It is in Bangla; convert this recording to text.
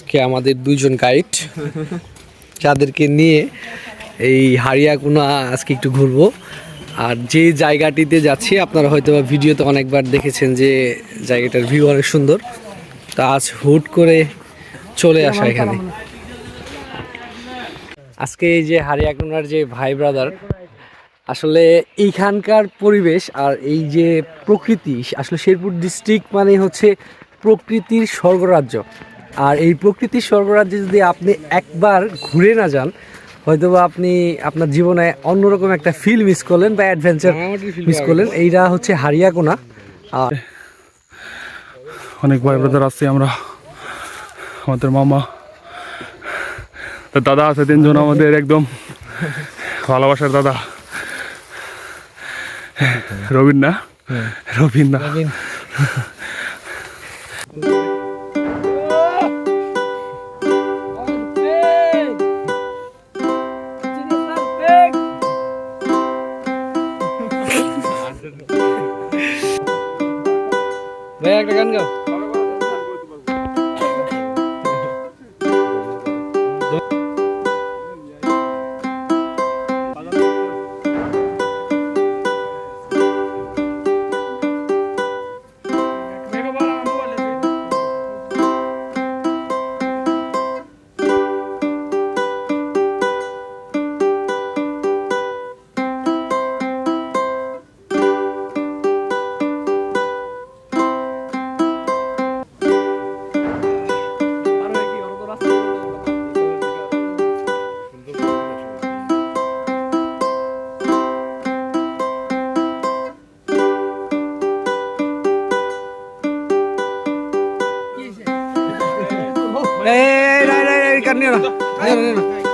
আজকে আমাদের দুজন গাইড যাদেরকে নিয়ে এই হারিয়াকুনা আজকে একটু ঘুরবো। আর যে জায়গাটিতে যাচ্ছি, আপনারা হয়তো বা ভিডিওতে অনেকবার দেখেছেন যে জায়গাটার ভিউ অনেক সুন্দর। তা আজ হুট করে চলে আসা এখানে। আজকে এই যে হারিয়াকুনার যে ভাই ব্রাদার আসলে এইখানকার পরিবেশ আর এই যে প্রকৃতি, আসলে শেরপুর ডিস্ট্রিক্ট মানে হচ্ছে প্রকৃতির স্বর্গরাজ্য। আর এই প্রকৃতির স্বর্গরাজ্যে যদি আপনি একবার ঘুরে না যান হয়তোবা আপনি আপনার জীবনে অন্যরকম একটা ফিল মিস করলেন বা অ্যাডভেঞ্চার মিস করলেন। এইটা হচ্ছে হারিয়াকোনা। আর অনেক ভাই ব্রাদার আসছি আমরা। আমাদের মামা দাদা আছে তিনজন আমাদের একদম ভালোবাসার দাদা। রবিন না? রবিন না। ভাই একটা গান গাও। এই, এই, এই, এই, এই, কাট নিও না। নিও না, নিও না।